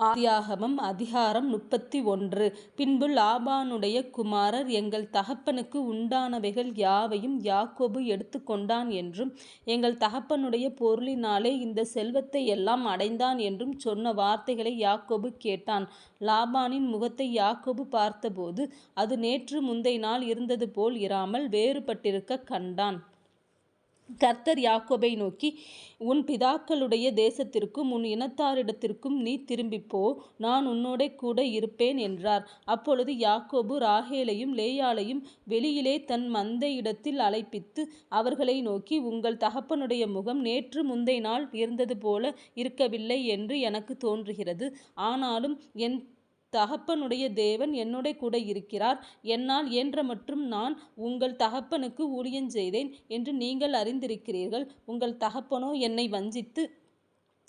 ஆதியாகமம் அதிகாரம் முப்பத்தி ஒன்று பின்பு லாபானுடைய குமாரர் எங்கள் தகப்பனுக்கு உண்டானவைகள் யாவையும் யாக்கோபு எடுத்துக்கொண்டான் என்றும் எங்கள் தகப்பனுடைய பொருளினாலே இந்த செல்வத்தை எல்லாம் அடைந்தான் என்றும் சொன்ன வார்த்தைகளை யாக்கோபு கேட்டான். லாபானின் முகத்தை யாக்கோபு பார்த்தபோது அது நேற்று முந்தை நாள் இருந்தது போல் இராமல் வேறுபட்டிருக்கக் கண்டான். கர்த்தர் யாக்கோபை நோக்கி உன் பிதாக்களுடைய தேசத்திற்கும் உன் இனத்தாரிடத்திற்கும் நீ திரும்பிப்போ நான் உன்னோட கூட இருப்பேன் என்றார். அப்பொழுது யாக்கோபு ராகேலையும் லேயாளையும் வெளியிலே தன் மந்தையிடத்தில் அழைப்பித்து அவர்களை நோக்கி உங்கள் தகப்பனுடைய முகம் நேற்று முந்தை நாள் இருந்தது போல இருக்கவில்லை என்று எனக்கு தோன்றுகிறது. ஆனாலும் என் தகப்பனுடைய தேவன் என்னுடைய கூட இருக்கிறார். என்னால் இயன்றமட்டும் நான் உங்கள் தகப்பனுக்கு ஊழியஞ்செய்தேன் என்று நீங்கள் அறிந்திருக்கிறீர்கள். உங்கள் தகப்பனோ என்னை வஞ்சித்து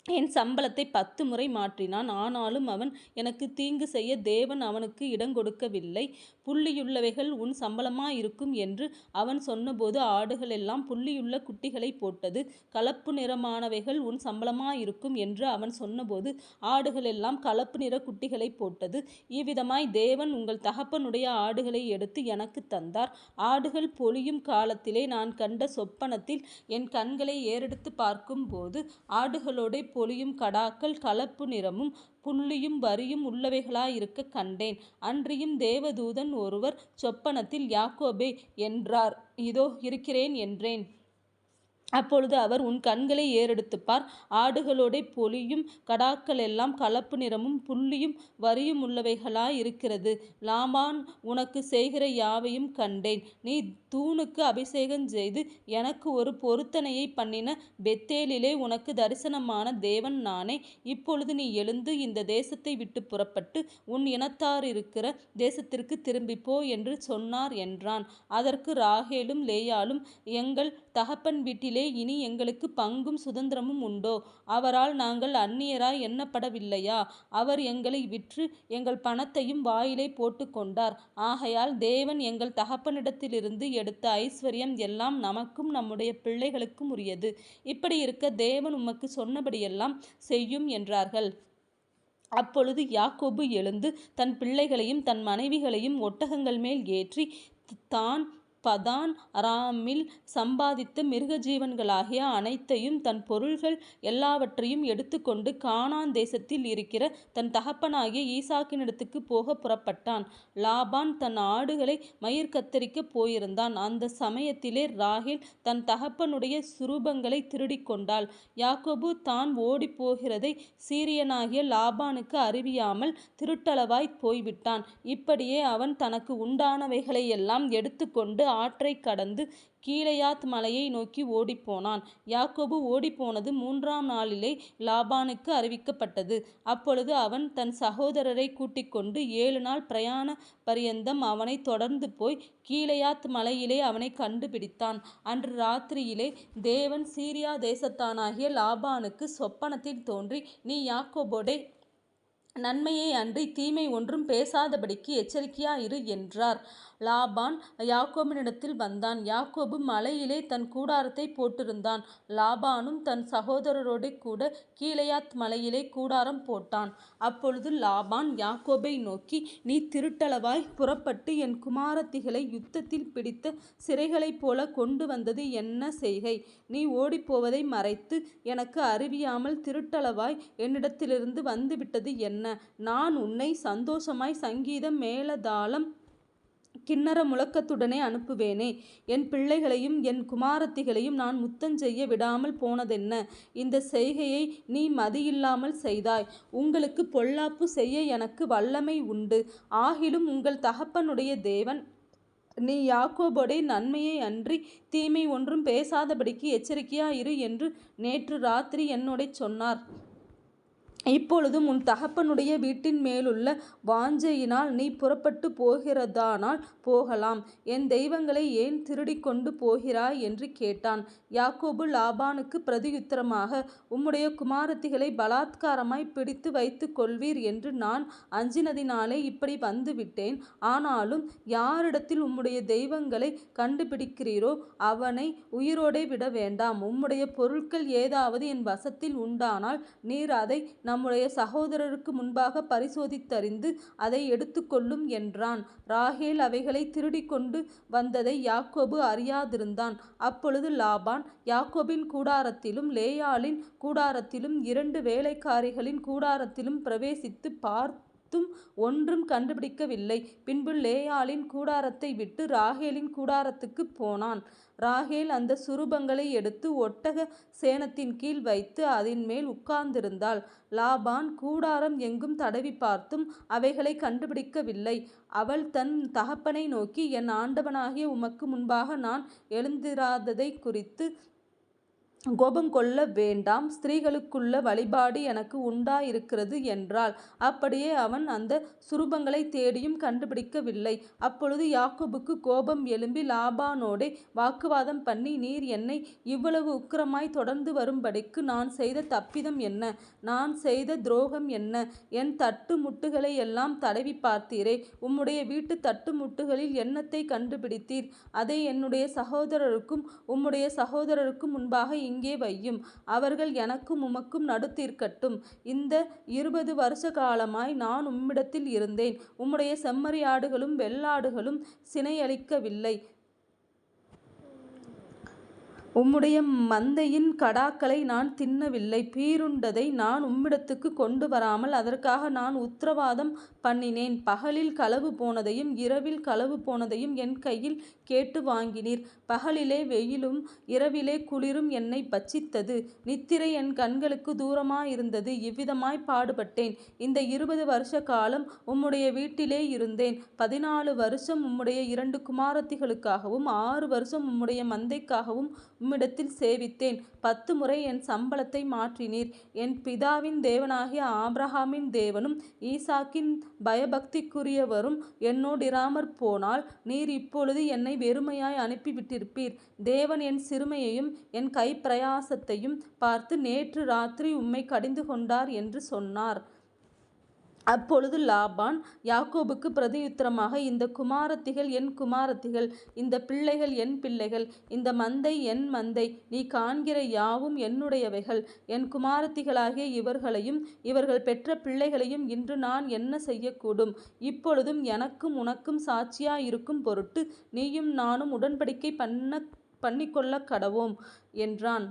என் சம்பளத்தை பத்து முறை மாற்றினான். ஆனாலும் அவன் எனக்கு தீங்கு செய்ய தேவன் அவனுக்கு இடங்கொடுக்கவில்லை. புள்ளியுள்ளவைகள் உன் சம்பளமாயிருக்கும் என்று அவன் சொன்னபோது ஆடுகளெல்லாம் புள்ளியுள்ள குட்டிகளைப் போட்டது. கலப்பு நிறமானவைகள் உன் சம்பளமாயிருக்கும் என்று அவன் சொன்னபோது ஆடுகளெல்லாம் கலப்பு நிற குட்டிகளை போட்டது. இவ்விதமாய் தேவன் உங்கள் தகப்பனுடைய ஆடுகளை எடுத்து எனக்குத் தந்தார். ஆடுகள் பொழியும் காலத்திலே நான் கண்ட சொப்பனத்தில் என் கண்களை ஏறெடுத்து பார்க்கும்போது ஆடுகளோட பொழியும் கடாக்கள் கலப்பு நிறமும் புள்ளியும் வரியும் உள்ளவைகளாயிருக்கக் கண்டேன். அன்றியும் தேவதூதன் ஒருவர் சொப்பனத்தில் யாக்கோபே என்றார். இதோ இருக்கிறேன் என்றேன். அப்பொழுது அவர் உன் கண்களை ஏறெடுத்துப்பார் ஆடுகளோடே பொலியும் கடாக்களெல்லாம் கலப்பு நிறமும் புள்ளியும் வரியும் இருக்கிறது லாமான் உனக்கு செய்கிற யாவையும் கண்டேன். நீ தூணுக்கு அபிஷேகம் செய்து எனக்கு ஒரு பொருத்தனையை பண்ணின பெத்தேலிலே உனக்கு தரிசனமான தேவன் நானே. இப்பொழுது நீ எழுந்து இந்த தேசத்தை விட்டு புறப்பட்டு உன் இனத்தாரிருக்கிற தேசத்திற்கு திரும்பிப்போ என்று சொன்னார் என்றான். அதற்கு ராகேலும் லேயாலும் எங்கள் தகப்பன் வீட்டிலே இனி எங்களுக்கு பங்கும் சுதந்திரமும் உண்டோ? அவரால் நாங்கள் அந்நியராய் எண்ணப்படவில்லையா? அவர் எங்களை விற்று எங்கள் பணத்தையும் வாயிலை போட்டுக்கொண்டார். ஆகையால் தேவன் எங்கள் தகப்பனிடத்திலிருந்து எடுத்த ஐஸ்வர்யம் எல்லாம் நமக்கும் நம்முடைய பிள்ளைகளுக்கும் உரியது இப்படி இருக்க தேவன் உமக்கு சொன்னபடியெல்லாம் செய்யும் என்றார்கள். அப்பொழுது யாக்கோபு எழுந்து தன் பிள்ளைகளையும் தன் மனைவிகளையும் ஒட்டகங்கள் மேல் ஏற்றி தான் பதான் அராமில் சம்பாதித்த மிருகஜீவன்களாகிய அனைத்தையும் தன் பொருள்கள் எல்லாவற்றையும் எடுத்துக்கொண்டு கானான் தேசத்தில் இருக்கிற தன் தகப்பனாகிய ஈசாக்கினிடத்துக்குப் போக புறப்பட்டான். லாபான் தன் ஆடுகளை மயிர் கத்தரிக்கப் போயிருந்தான். அந்த சமயத்திலே ராகில் தன் தகப்பனுடைய சுரூபங்களைத் திருடிக்கொண்டாள். யாக்கோபு தான் ஓடிப்போகிறதை சீரியனாகிய லாபானுக்கு அறிவியாமல் திருட்டளவாய் போய்விட்டான். இப்படியே அவன் தனக்கு உண்டானவைகளை எல்லாம் எடுத்துக்கொண்டு ஆற்றைக் கடந்து கீழயாத் மலையை நோக்கி ஓடிப்போனான். யாக்கோபு ஓடிப்போனது மூன்றாம் நாளிலே லாபானுக்கு அறிவிக்கப்பட்டது. அப்பொழுது அவன் தன் சகோதரரைக் கூட்டிக்கொண்டு ஏழுநாள் பிரயாண பரியந்தம் அவனைத் தொடர்ந்துபோய் கீழையாத் மலையிலே அவனை கண்டுபிடித்தான். அன்று ராத்திரியிலே தேவன் சீரியா தேசத்தானாகிய லாபானுக்கு சொப்பனத்தில் தோன்றி நீ யாக்கோபோடே நன்மையை அன்றி தீமை ஒன்றும் பேசாதபடிக்கு எச்சரிக்கையாயிரு என்றார். லாபான் யாக்கோபினிடத்தில் வந்தான். யாக்கோபு மலையிலே தன் கூடாரத்தை போட்டிருந்தான். லாபானும் தன் சகோதரரோடு கூட கீழையாத் மலையிலே கூடாரம் போட்டான். அப்பொழுது லாபான் யாக்கோபை நோக்கி நீ திருட்டளவாய் புறப்பட்டு என் குமாரத்திகளை யுத்தத்தில் பிடித்த சிறைகளைப் போல கொண்டு வந்தது என்ன செய்கை? நீ ஓடிப்போவதை மறைத்து எனக்கு அறிவியாமல் திருட்டளவாய் என்னிடத்திலிருந்து வந்துவிட்டது என்ன? நான் உன்னை சந்தோஷமாய் சங்கீதம் மேளதாளம் கிண்ணற முழக்கத்துடனே அனுப்புவேனே. என் பிள்ளைகளையும் என் குமாரத்திகளையும் நான் முத்தஞ்செய்ய விடாமல் போனதென்ன? இந்த செய்கையை நீ மதியில்லாமல் செய்தாய். உங்களுக்கு பொல்லாப்பு செய்ய எனக்கு வல்லமை உண்டு. ஆகிலும் உங்கள் தகப்பனுடைய தேவன் நீ யாக்கோபோடே நன்மையை அன்றி தீமை ஒன்றும் பேசாதபடிக்கு எச்சரிக்கையாயிரு என்று நேற்று ராத்திரி என்னோட சொன்னார். இப்பொழுதும் உன் தகப்பனுடைய வீட்டின் மேலுள்ள வாஞ்சையினால் நீ புறப்பட்டு போகிறதானால் போகலாம். என் தெய்வங்களை ஏன் திருடிக்கொண்டு போகிறாய்? என்று கேட்டான். யாக்கோபு லாபானுக்குப் பிரதியுத்தரமாக உம்முடைய குமாரத்திகளை பலாத்காரமாய் பிடித்து வைத்துக்கொள்வீர் என்று நான் அஞ்சினதினாலே இப்படி வந்துவிட்டேன். ஆனாலும் யாரிடத்தில் உம்முடைய தெய்வங்களை கண்டுபிடிக்கிறீரோ அவனை உயிரோடே விட வேண்டாம் உம்முடைய பொருட்கள் ஏதாவது என் வசத்தில் உண்டானால் நீர் அதை நம்முடைய சகோதரருக்கு முன்பாக பரிசோதித்தறிந்து அதை எடுத்துக்கொள்ளும் என்றான். ராகேல் அவைகளை திருடிக்கொண்டு வந்ததை யாக்கோபு அறியாதிருந்தான். அப்பொழுது லாபான் யாக்கோபின் கூடாரத்திலும் லேயாளின் கூடாரத்திலும் இரண்டு வேலைக்காரிகளின் கூடாரத்திலும் பிரவேசித்து பார்த்து பார்த்தும் ஒன்றும் கண்டுபிடிக்கவில்லை. பின்பு லேயாளின் கூடாரத்தை விட்டு ராகேலின் கூடாரத்துக்குப் போனான். ராகேல் அந்த சுரூபங்களை எடுத்து ஒட்டக சேனத்தின் கீழ் வைத்து அதின்மேல் உட்கார்ந்திருந்தாள். லாபான் கூடாரம் எங்கும் தடவி பார்த்தும் அவைகளைக் கண்டுபிடிக்கவில்லை. அவள் தன் தகப்பனை நோக்கி என் ஆண்டவனாகிய உமக்கு முன்பாக நான் எழுந்திராததைக் கோபம் கொள்ள வேண்டாம் ஸ்திரீகளுக்குள்ள வழிபாடு எனக்கு உண்டாயிருக்கிறது என்றால் அப்படியே அவன் அந்த சுரூபங்களை தேடியும் கண்டுபிடிக்கவில்லை. அப்பொழுது யாக்கோபுக்கு கோபம் எழும்பி லாபானோடே வாக்குவாதம் பண்ணி நீர் என்னை இவ்வளவு உக்கிரமாய் தொடர்ந்து வரும்படிக்கு நான் செய்த தப்பிதம் என்ன? நான் செய்த துரோகம் என்ன? என் தட்டு முட்டுகளை எல்லாம் தடவி பார்த்தீரே. உம்முடைய வீட்டு தட்டு முட்டுகளில் என்னத்தை கண்டுபிடித்தீர்? அதை என்னுடைய சகோதரருக்கும் உம்முடைய சகோதரருக்கும் முன்பாக இங்கே வையும். அவர்கள் எனக்கும் உமக்கும் நடுத்தீர்க்கட்டும். இந்த இருபது வருஷ காலமாய் நான் உம்மிடத்தில் இருந்தேன். உம்முடைய செம்மறியாடுகளும் வெள்ளாடுகளும் சினையளிக்கவில்லை. உம்முடைய மந்தையின் கடாக்களை நான் தின்னவில்லை. பீருண்டதை நான் உம்மிடத்துக்கு கொண்டு வராமல் அதற்காக நான் உத்தரவாதம் பண்ணினேன். பகலில் களவு போனதையும் இரவில் களவு போனதையும் என் கையில் கேட்டு வாங்கினீர். பகலிலே வெயிலும் இரவிலே குளிரும் என்னை பச்சித்தது நித்திரை என் கண்களுக்கு தூரமாயிருந்தது. இவ்விதமாய் பாடுபட்டேன். இந்த இருபது வருஷ காலம் உம்முடைய வீட்டிலே இருந்தேன். பதினாலு வருஷம் உம்முடைய இரண்டு குமாரத்திகளுக்காகவும் ஆறு வருஷம் உம்முடைய மந்தைக்காகவும் உம்மிடத்தில் சேவித்தேன். பத்து முறை என் சம்பளத்தை மாற்றினீர். என் பிதாவின் தேவனாகிய ஆப்ரஹாமின் தேவனும் ஈசாக்கின் பயபக்திக்குரியவரும் என்னோடிராமற்போனால் நீர் இப்பொழுது என்னை வெறுமையாய் அனுப்பிவிட்டிருப்பீர். தேவன் என் சிறுமையையும் என் கைப்பிரயாசத்தையும் பார்த்து நேற்று ராத்திரி உம்மை கடிந்து கொண்டார் என்று சொன்னார். அப்பொழுது லாபான் யாக்கோபுக்கு பிரதியுத்தரமாக இந்த குமாரத்திகள் என் குமாரத்திகள் இந்த பிள்ளைகள் என் பிள்ளைகள் இந்த மந்தை என் மந்தை நீ காண்கிற யாவும் என்னுடையவைகள். என் குமாரத்திகளாகிய இவர்களையும் இவர்கள் பெற்ற பிள்ளைகளையும் இன்று நான் என்ன செய்யக்கூடும்? இப்பொழுதும் எனக்கும் உனக்கும் சாட்சியாயிருக்கும் பொருட்டு நீயும் நானும் உடன்படிக்கை பண்ணிக்கொள்ளக்கடவோம் என்றான்.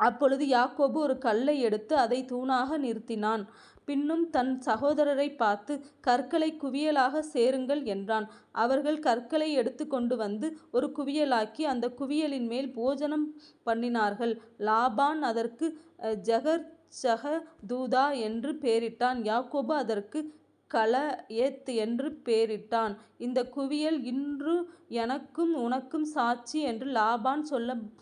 அப்பொழுது யாக்கோபு ஒரு கல்லை எடுத்து அதை தூணாக நிறுத்தினான். பின்னும் தன் சகோதரரைப் பார்த்து கற்களை குவியலாகச் சேருங்கள் என்றான். அவர்கள் கற்களை எடுத்து கொண்டு வந்து ஒரு குவியலாக்கி அந்த குவியலின் மேல் போஜனம் பண்ணினார்கள். லாபான் அதற்கு ஜகர் சக தூதா என்று பெயரிட்டான். யாக்கோபு அதற்கு கலயெத் என்று பெயரிட்டான். இந்தக் குவியல் இன்று எனக்கும் உனக்கும் சாட்சி என்று லாபான்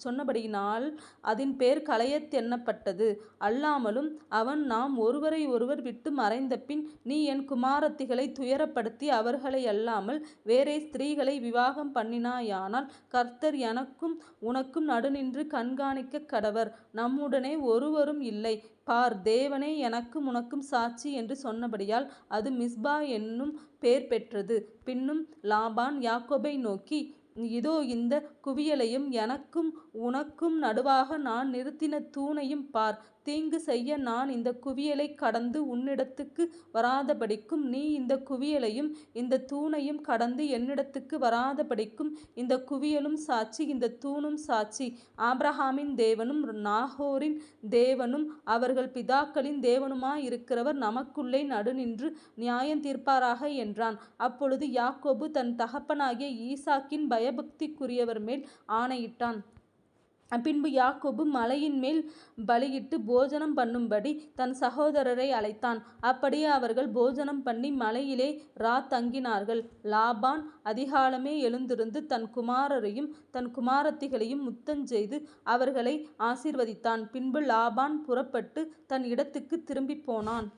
சொன்னபடியினால் அதின் பெயர் கலயெத் என்னப்பட்டது. அல்லாமலும் அவன் நாம் ஒருவரை ஒருவர் விட்டு மறைந்தபின் நீ என் குமாரத்திகளைத் துயரப்படுத்தி அவர்களையல்லாமல் வேறே ஸ்திரீகளை விவாகம் பண்ணினாயானால் கர்த்தர் எனக்கும் உனக்கும் நடுநின்று கண்காணிக்கக்கடவர் நம்முடனே ஒருவரும் இல்லை. பார் தேவனே எனக்கும் உனக்கும் சாட்சி என்று சொன்னபடியால் அது மிஸ்பா என்னும் பெயர் பெற்றது. பின்னும் லாபான் யாக்கோபை நோக்கி இதோ இந்த குவியலையும் எனக்கும் உனக்கும் நடுவாக நான் நிறுத்தின தூணையும் பார். தீங்கு செய்ய நான் இந்த குவியலை கடந்து உன்னிடத்துக்கு வராதபடிக்கும் நீ இந்த குவியலையும் இந்த தூணையும் கடந்து என்னிடத்துக்கு வராதபடிக்கும் இந்த குவியலும் சாட்சி இந்தத் தூணும் சாட்சி. ஆப்ரஹாமின் தேவனும் நாகோரின் தேவனும் அவர்கள் பிதாக்களின் தேவனுமாயிருக்கிறவர் நமக்குள்ளே நடுநின்று நியாயம் தீர்ப்பாராக என்றான். அப்பொழுது யாக்கோபு தன் தகப்பனாகிய ஈசாக்கின் பயபக்திக்குரியவர் மேல் ஆணையிட்டான். பின்பு யாக்கோபு மலையின்மேல் பலியிட்டு போஜனம் பண்ணும்படி தன் சகோதரரை அழைத்தான். அப்படியே அவர்கள் போஜனம் பண்ணி மலையிலே ரா தங்கினார்கள். லாபான் அதிகாலமே எழுந்திருந்து தன் குமாரரையும் தன் குமாரத்திகளையும் முத்தஞ்செய்து அவர்களை ஆசீர்வதித்தான். பின்பு லாபான் புறப்பட்டு தன் இடத்துக்குத் திரும்பிப்போனான்.